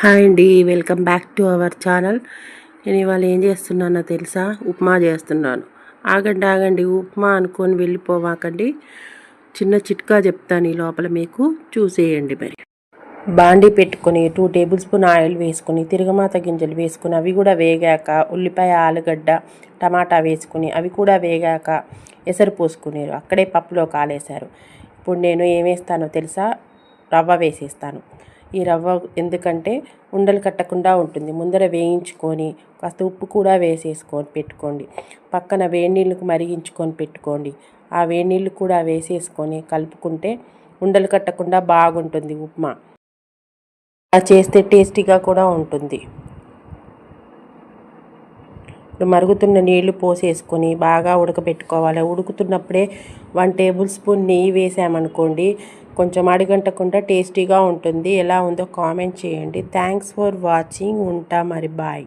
Hi అండి welcome back to our channel. నేను ఇవాళ ఏం చేస్తున్నానో తెలుసా? ఉప్మా చేస్తున్నాను. ఆగండి ఆగండి ఉప్మా అనుకొని వెళ్ళిపోవాకండి. చిన్న చిట్కా చెప్తాను ఈ లోపల మీకు. చూసేయండి మరి. బాండీ పెట్టుకొని టూ టేబుల్ స్పూన్ ఆయిల్ వేసుకుని తిరగమాత గింజలు వేసుకుని అవి కూడా వేగాక ఉల్లిపాయ ఆలుగడ్డ టమాటా వేసుకుని అవి కూడా వేగాక ఎసరు పోసుకునేరు. అక్కడే పప్పులో కాలేశారు. ఇప్పుడు నేను ఏమేస్తానో తెలుసా? రవ్వ వేసేస్తాను. ఈ రవ్వ ఎందుకంటే ఉండలు కట్టకుండా ఉంటుంది. ముందర వేయించుకొని కాస్త ఉప్పు కూడా వేసేసుకొని పెట్టుకోండి. పక్కన వేడి నీళ్ళకు మరిగించుకొని పెట్టుకోండి. ఆ వేడి నీళ్ళు కూడా వేసేసుకొని కలుపుకుంటే ఉండలు కట్టకుండా బాగుంటుంది ఉప్మా. అలా చేస్తే టేస్టీగా కూడా ఉంటుంది. మరుగుతున్న నీళ్ళు పోసేసుకొని బాగా ఉడకబెట్టుకోవాలి. ఉడుకుతున్నప్పుడే వన్ టేబుల్ స్పూన్ నెయ్యి వేసామనుకోండి కొంచెం అడిగంటకుండా టేస్టీగా ఉంటుంది. ఎలా ఉందో కామెంట్ చేయండి. థ్యాంక్స్ ఫర్ వాచింగ్ ఉంటా మరి. బాయ్